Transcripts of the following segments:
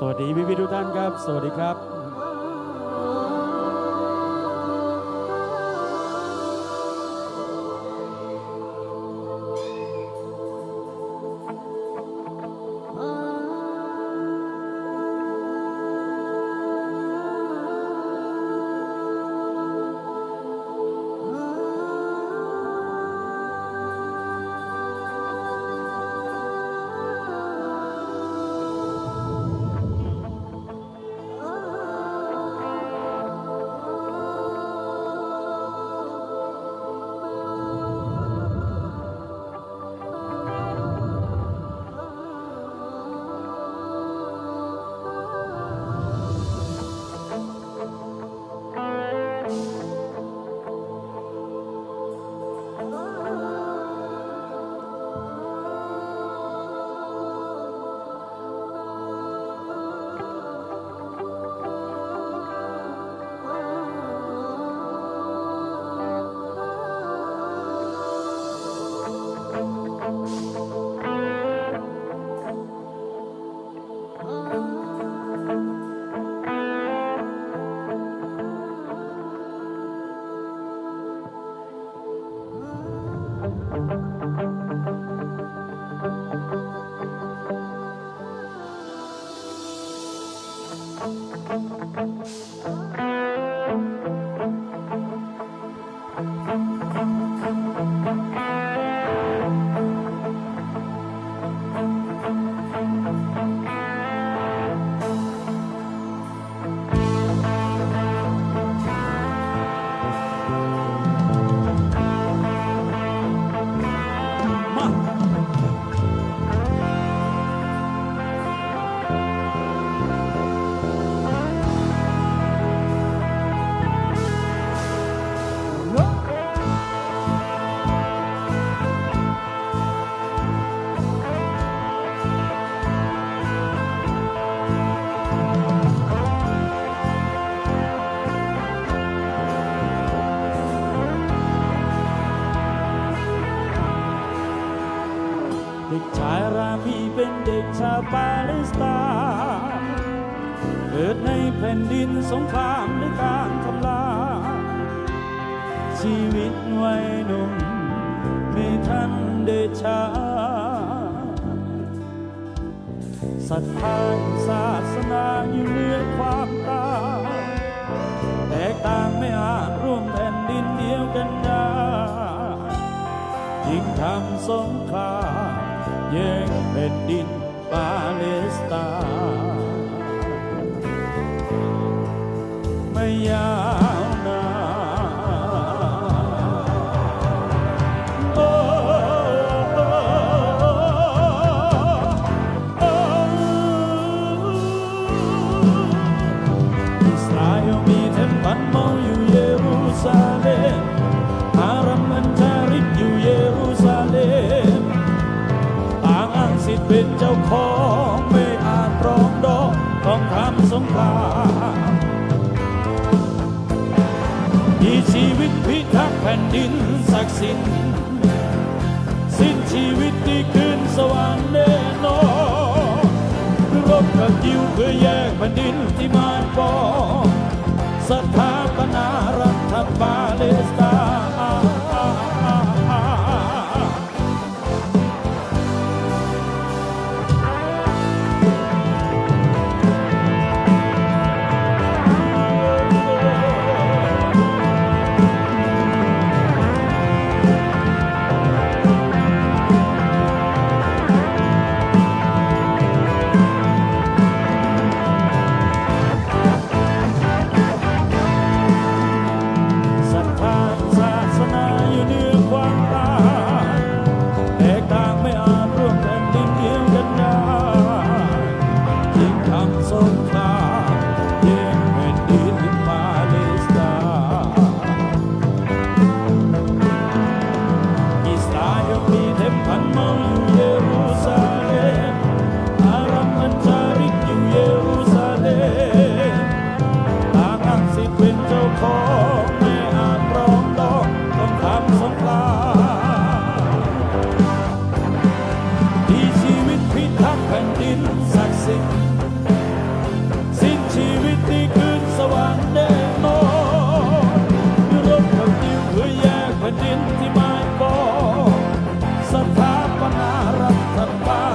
สวัสดีพี่พี่ทุกท่านครับ สวัสดีครับ เป็นเด็กชาวปาเลสไตน์เกิดในแผ่นดินสงครามด้วยการทำลายชีวิตวัยหนุ่มไม่ทันเดชาศรัทธาศาสนาอยู่เหนือความตายแตกต่างไม่อาจร่วมแผ่นดินเดียวกันได้ยิ่งทำสงครามแย่งแผ่นดิน ปาเชีวิตพิทักษ์แผ่นดินศักดิ์สิทธิ์สิ้นชีวิตที่ขึ้นสวรรค์แน่นอนรบกับยิวเพื่อแยกแผ่นดินที่มารปองสถาปนารัฐบาเล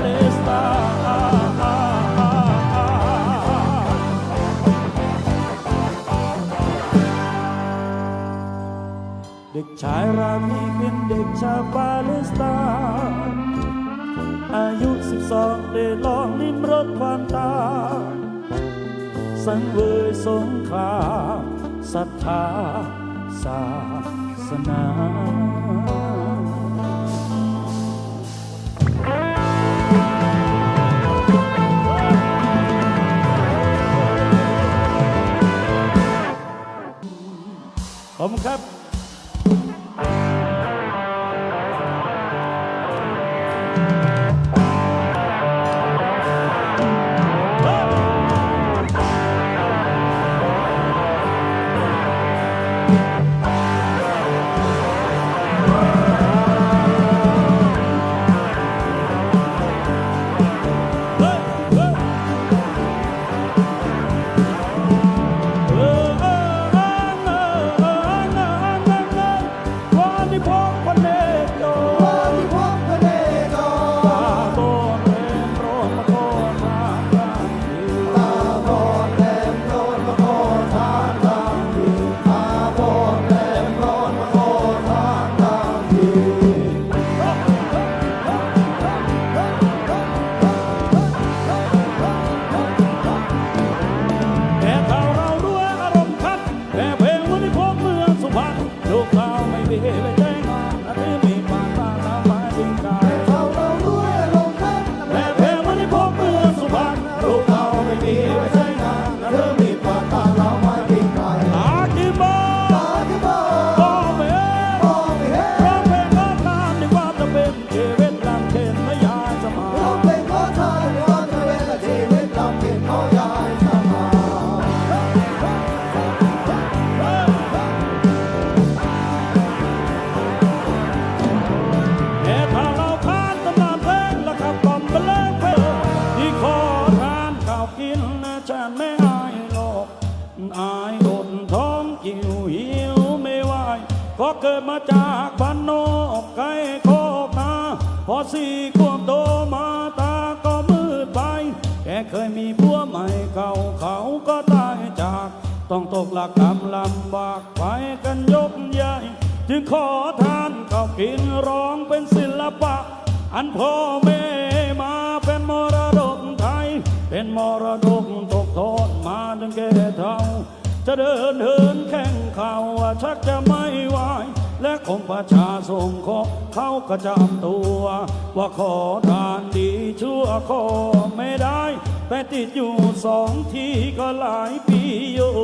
เลสตน์เด็กชายรามีเป็นเด็กชาวปาเลสไตน์อายุ 12 ได้ลองลิ้มรสความตายสังเวยสงครามศรัทธาศาสนา Vamos, cara. ต้องตกหลักกำลำบากไปกันยกใหญ่ จึงขอทานข้าวกินร้องเป็นศิลปะ อันพ่อแม่มาเป็นมรดกไทย เป็นมรดกตกทอดมาจนแก่เท่า จะเดินเหินแข่งข่าวชักจะไม่ไหวและคงประชาสงเคราะห์เขาก็จำตัว ว่าขอทานดีชั่วขอไม่ได้ แต่ติดอยู่สองทีก็หลายปีอยู่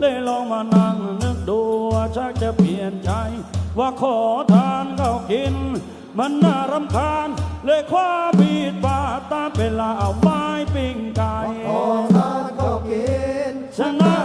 เลยลองมานั่งนึกดูว่าชักจะเปลี่ยนใจ ว่าขอทานเขากิน มันน่ารำคาญ เลยคว้าบีดบาตามเวลาเอาไม้ปิ้งไก่ขอทานเขากินฉันน่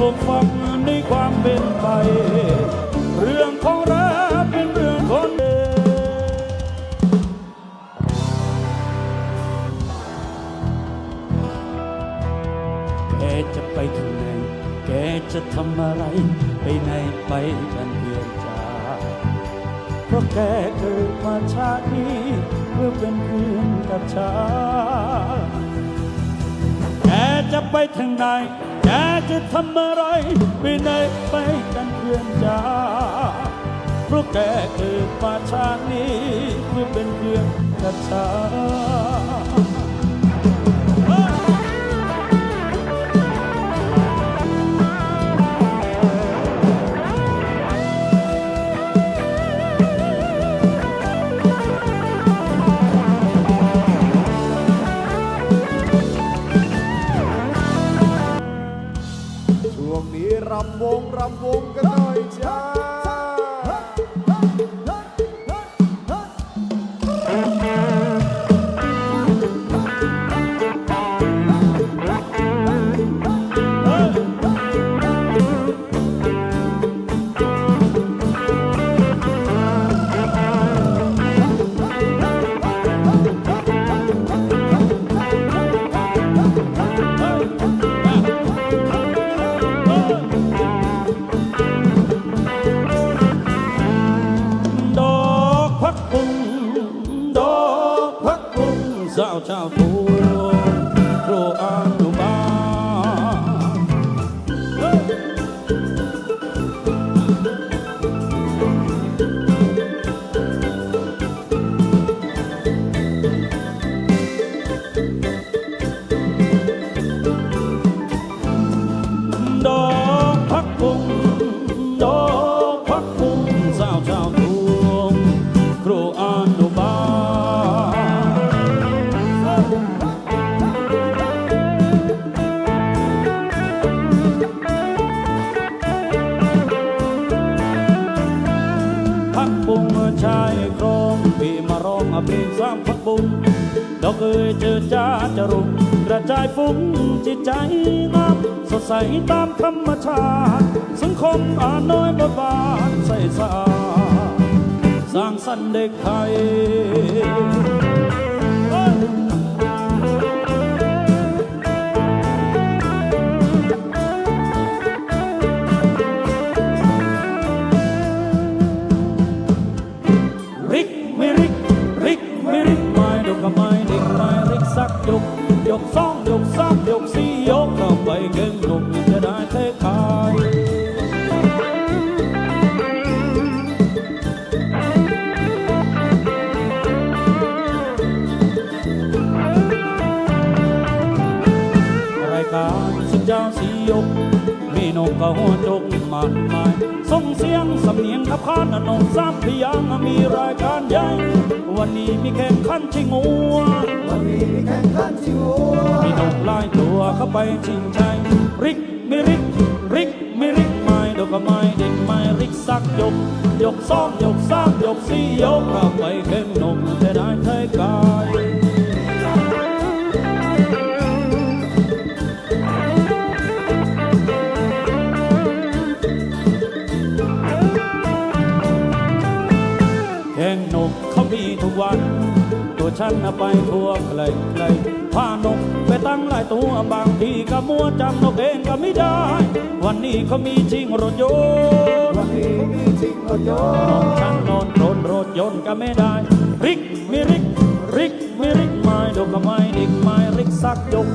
ให้ฟูมฟังในความเป็นไป เรื่องของแรปเป็นเรื่องคนเดียวแกจะไปถึงไหน แกจะทำอะไร ไปไหนไปกันเพียงจ้าเพราะแกเกิดมาชาตินี้เพื่อเป็นเพื่อนกับฉันแกจะไปถึงไหน แกจะทำอะไรไปไหนไปกันเพื่อนจ้าเพราะแกเกิดมาชาตินี้เพื่อเป็นเพื่อนกับฉัน ชาวทุ่งครูอนุบาลดอกพักบุ้งดอกพักบุ้งสาวชาวทุ่งครูอนุบาล เพลงสร้างพักบุญดอกเอ๋ยเจอจ้าจะรุ่งกระจายฟุ้งจิตใจน้ำสดใสตามธรรมชาติ สังคมอ่านน้อยบทบาทใส่สะอาดสร้างสรรค์เด็กไทย จาสียกมีนกกระหัวจกมากมายส่งเสียงสำเนียงขับขานอนงสามพยางมีรายการใหญ่ วันนี้มีแข่งขันชิงงัววันนี้มีแข่งขันชิงหัวมีนกลายตัวเข้าไปชิงชัยริกไม่ริกริกไม่ริกไม่ดอกก็ไม่เด็กไม่ริกสักยกยกสองยกสามยกสี่ยกเข้าไปแข่งนกจะได้เทกา ไปทั่วไกลไกลพานกไปตั้งหลายตัวบางทีก็มัวจำนกเองก็ไม่ได้ วันนี้เขามีจริงรถยนต์วันนี้มีจริงรถยนนกต์ช่างนอนรถรถยนต์ก็ไม่ได้ริกไม่ริกริกไม่ริกไม่ดกก็ไม่ดิกไม่ริกสักยก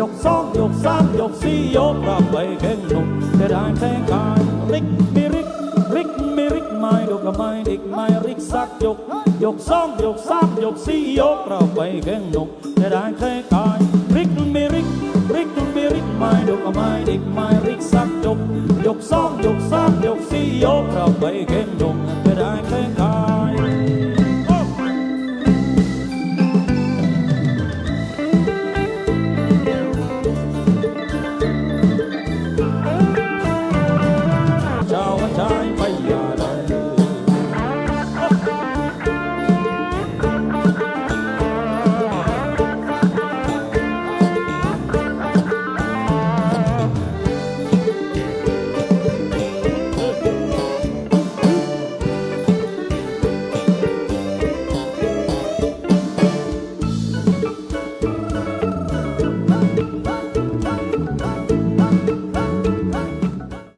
ยกสองยกสามยกสี่ยกรับไปแข่งนกจะได้แข่งกายริกไม่ริกริกไม่ริกไม่ดกก็ไม่ดิกไม่ริกสักยก ยกสองยกสามยกสี่ยกเราไปแข่งนกจะได้แค่กายริกนุ่นไม่ริกริกนุ่นไม่ริกไม่ดกไม่ดิกไม่ริกสักจกยกสองยกสามยกสี่ยกเราไปแข่งนกจะได้แค่กาย